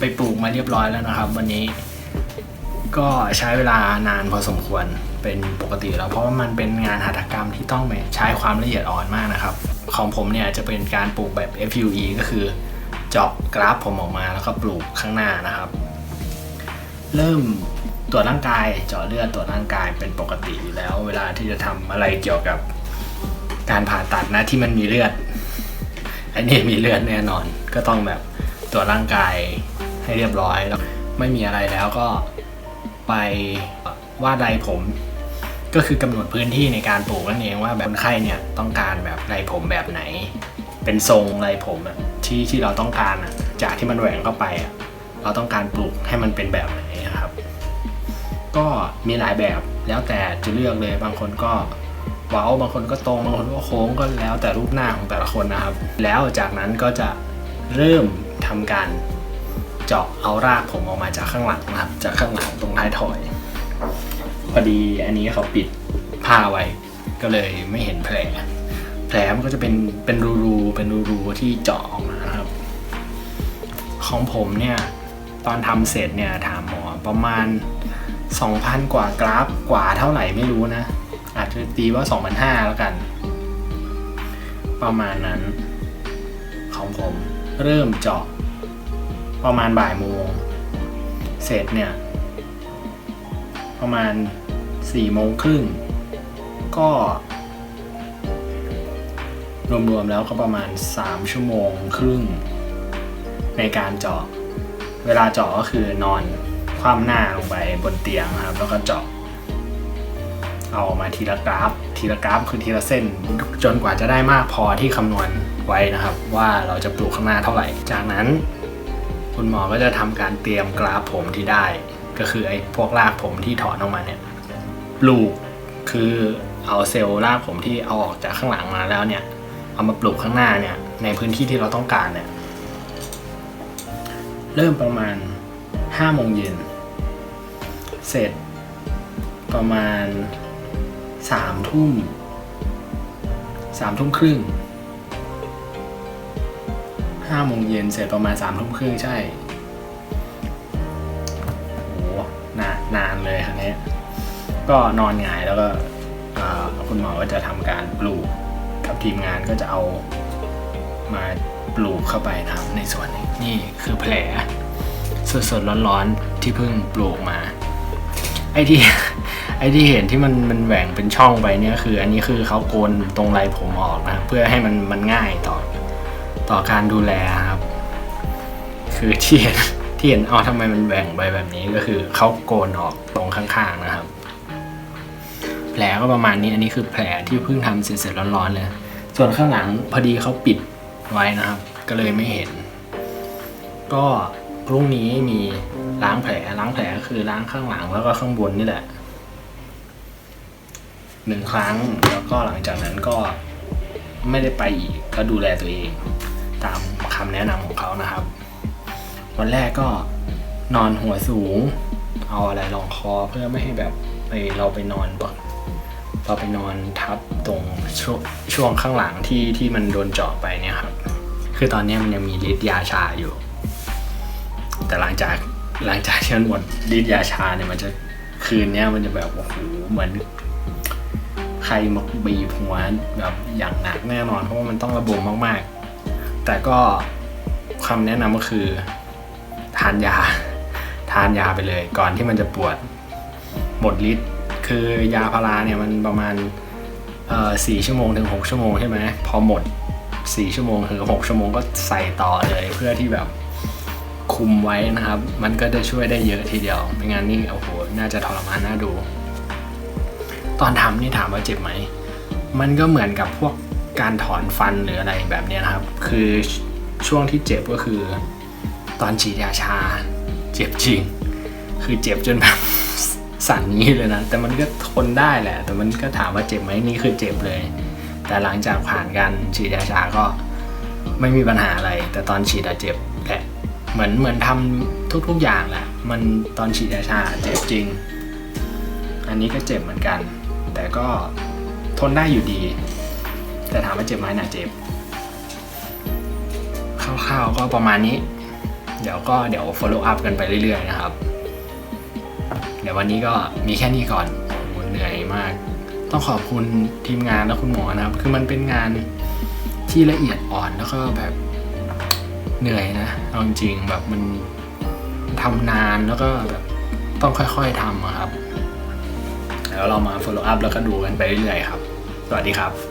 ไปปลูกมาเรียบร้อยแล้วนะครับ วันนี้ก็ใช้เวลานานพอสมควรเป็นปกติแล้วเพราะว่ามันเป็นงานหัตถกรรมที่ต้องใช้ความละเอียดอ่อนมากนะครับ ของผมเนี่ยจะเป็นการปลูกแบบ FUE ก็คือเจาะกราฟผมออกมาแล้วก็ปลูกข้างหน้านะครับ เริ่มตรวจร่างกายเจาะเลือดตรวจร่างกายเป็นปกติอยู่แล้ว เวลาที่จะทำอะไรเกี่ยวกับการผ่าตัดนะที่มันมีเลือดอันนี้มีเลือดแน่นอน ก็ต้องแบบตรวจร่างกาย ให้เรียบร้อยแล้วไม่มีอะไรแล้วก็ไปวาดไรผม ก็คือกำหนดพื้นที่ในการปลูกนั่นเองว่าแบบคนไข้เนี่ยต้องการแบบไรผมแบบไหน เป็นทรงไรผมอะที่ที่เราต้องการอะจากที่มันแหวงเข้าไปอะเราต้องการปลูกให้มันเป็นแบบไหนครับ ก็มีหลายแบบแล้วแต่จะเลือกเลยบางคนก็เว้าบางคนก็ตรงบางคนก็โค้งก็แล้วแต่รูปหน้าของแต่ละคนนะครับ แล้วจากนั้นก็จะเริ่มทำการ เจาะเอารากผมออกมาจากข้างหลังนะครับ จากข้างหลังตรงท้ายทอย พอดีอันนี้เขาปิดผ้าไว้ ก็เลยไม่เห็นแผล แผลมันก็จะเป็นเป็นรูๆเป็นรูๆที่เจาะออกมานะครับ ของผมเนี่ยตอนทำเสร็จเนี่ยถามหมอประมาณ 2,000 กว่ากราฟกว่าเท่าไหร่ไม่รู้นะ อาจจะตีว่า 2,500แล้วกัน ประมาณนั้น ของผมเริ่มเจาะ ประมาณบ่ายโมง เสร็จเนี่ย ประมาณ4โมงครึ่ง ก็ รวมๆแล้วก็ประมาณ 3 ชั่วโมงครึ่ง ในการเจาะ เวลาเจาะก็คือนอนคว่ำหน้าลงไปบนเตียงนะครับ แล้วก็เจาะเอาออกมาทีละกราฟ ทีละกราฟคือทีละเส้น จนกว่าจะได้มากพอที่คำนวณไว้นะครับ ว่าเราจะปลูกข้างหน้าเท่าไหร่ จากนั้น คุณหมอก็จะทำการเตรียมกราฟผมที่ได้ ก็คือไอ้พวกรากผมที่ถอนออกมาเนี่ยปลูกคือเอาเซลล์รากผมที่เอาออกจากข้างหลังมาแล้วเนี่ยเอามาปลูกข้างหน้าเนี่ยในพื้นที่ที่เราต้องการเนี่ยเริ่มประมาณห้าโมงเย็นเสร็จประมาณสามทุ่มสามทุ่มครึ่ง ห้าโมงเย็นเสร็จประมาณสามทุ่มครึ่งใช่โหนานนานเลยครับเนี้ยก็นอนหงายแล้วก็คุณหมอก็จะทำการปลูกกับทีมงานก็จะเอามาปลูกเข้าไปนะครับในส่วนนี้นี่คือแผลสดๆร้อนๆที่เพิ่งปลูกมา ไอ้ที่ไอ้ที่เห็นที่มันมันแหว่งเป็นช่องไปเนี่ยคือ อันนี้คือเขาโกนตรงไรผมออกนะเพื่อให้มันมันง่ายต่อ ต่อการดูแลครับ คือที่เห็นที่เห็นเอทำไมมันแหว่งไปแบบนี้ก็คือเขาโกนออกตรงข้างๆนะครับ แผลก็ประมาณนี้อันนี้คือแผลที่เพิ่งทำเสร็จๆร้อนๆเลย ส่วนข้างหลังพอดีเขาปิดไว้นะครับ ก็เลยไม่เห็น ก็พรุ่งนี้มีล้างแผลล้างแผลก็คือล้างข้างหลังแล้วก็ข้างบนนี่แหละหนึ่งครั้งแล้วก็หลังจากนั้นก็ไม่ได้ไปอีกก็ดูแลตัวเอง ตามคำแนะนำของเขานะครับ วันแรกก็นอนหัวสูง เอาอะไรรองคอเพื่อไม่ให้แบบไปเราไปนอนบเราไปนอนทับตรงช่วงช่วงข้างหลังที่ที่มันโดนเจาะไปเนี่ยครับ คือตอนนี้มันยังมีฤทธิ์ยาชาอยู่ แต่หลังจากหลังจากที่มันหมดฤทธิ์ยาชาเนี่ยมันจะคืนเนี้ยมันจะแบบโอ้โหเหมือนใครมาบีบหัวแบบอย่างหนักแน่นอนเพราะว่ามันต้องระบมมากๆ แต่ก็คำแนะนำก็คือ ทานยา ทานยาไปเลย ก่อนที่มันจะปวดหมดฤทธิ์คือยาพาราเนี่ยมันประมาณสี่ชั่วโมงถึงหกชั่วโมงใช่ไหมพอหมดสี่ชั่วโมงถึงหกชั่วโมงก็ใส่ต่อเลยเพื่อที่แบบคุมไว้นะครับ มันก็จะช่วยได้เยอะทีเดียวไม่งั้นนี่โอ้โหน่าจะทรมานน่าดู ตอนทำนี่ถามว่าเจ็บไหม มันก็เหมือนกับพวก การถอนฟันหรืออะไรแบบนี้นะครับ คือช่วงที่เจ็บก็คือ ตอนฉีดยาชา เจ็บจริง คือเจ็บจนแบบสั่นนี้เลยนะ แต่มันก็ทนได้แหละ แต่มันก็ถามว่าเจ็บไหมนี่คือเจ็บเลย แต่หลังจากผ่านการฉีดยาชาก็ไม่มีปัญหาอะไร แต่ตอนฉีดอะเจ็บแหละเหมือนเหมือนทำทุกๆอย่างแหละ มันตอนฉีดยาชาเจ็บจริง อันนี้ก็เจ็บเหมือนกัน แต่ก็ทนได้อยู่ดี แต่ถามว่าเจ็บไหมน่ะเจ็บคร่าวๆก็ประมาณนี้ เดี๋ยวก็เดี๋ยว follow up กันไปเรื่อย ๆ นะครับ เดี๋ยววันนี้ก็มีแค่นี้ก่อนโอ้โหเหนื่อยมาก ต้องขอบคุณทีมงานและคุณหมอนะครับ คือมันเป็นงานที่ละเอียดอ่อนแล้วก็แบบเหนื่อยนะเอาจริงๆแบบมันทำนานแล้วก็แบบต้องค่อยๆทำครับ แล้วเรามา follow up แล้วก็ดูกันไปเรื่อยๆครับ สวัสดีครับ